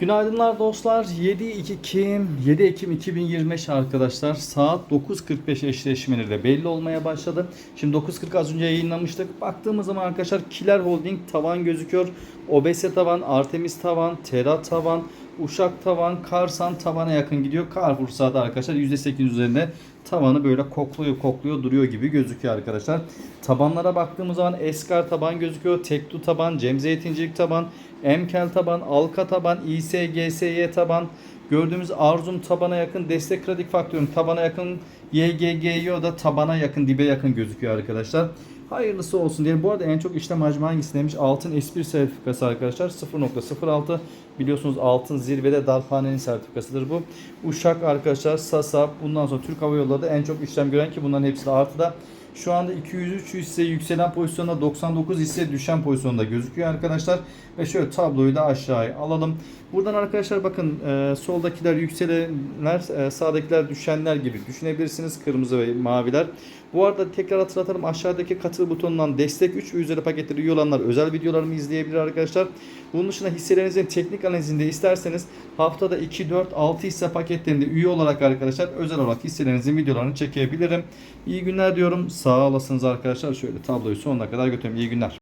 Günaydınlar dostlar. 7 Ekim 7 Ekim 2025 arkadaşlar. Saat 9.45 eşleşmeleriyle belli olmaya başladı. Şimdi 9.40 az önce yayınlamıştık. Baktığımız zaman arkadaşlar Kiler Holding tavan gözüküyor. Obese tavan, Artemis tavan, Tera tavan, Uşak tavan, Karsan tavana yakın gidiyor. Carrefour da arkadaşlar %8 üzerinde tavanı böyle kokluyor kokluyor duruyor gibi gözüküyor arkadaşlar. Tabanlara baktığımız zaman Eskar taban gözüküyor. Tektu taban, Cem Zeytincilik taban, Emkel taban, Alka taban, İSGSY taban, gördüğümüz Arzum tabana yakın, destek kradik faktörün tabana yakın, YGGYO da tabana yakın, dibe yakın gözüküyor arkadaşlar. Hayırlısı olsun diyelim. Bu arada en çok işlem hacmi hangisi demiş? Altın espri sertifikası arkadaşlar 0.06 biliyorsunuz altın zirvede darphanenin sertifikasıdır bu. Uşak arkadaşlar Sasa bundan sonra Türk Hava Yolları da en çok işlem gören ki bunların hepsi de artıda. Şu anda 203 hisse yükselen pozisyonda 99 hisse düşen pozisyonda gözüküyor arkadaşlar. Ve şöyle tabloyu da aşağıya alalım. Buradan arkadaşlar bakın e, soldakiler yükselenler e, sağdakiler düşenler gibi düşünebilirsiniz. Kırmızı ve maviler. Bu arada tekrar hatırlatalım aşağıdaki katıl butonundan destek 3 ve üzeri paketleri üye olanlar özel videolarımı izleyebilir arkadaşlar. Bunun dışında hisselerinizin teknik analizinde isterseniz haftada 2, 4, 6 hisse paketlerinde üye olarak arkadaşlar özel olarak hisselerinizin videolarını çekebilirim. İyi günler diyorum. Sağ olasınız arkadaşlar. Şöyle tabloyu sonuna kadar götüreyim. İyi günler.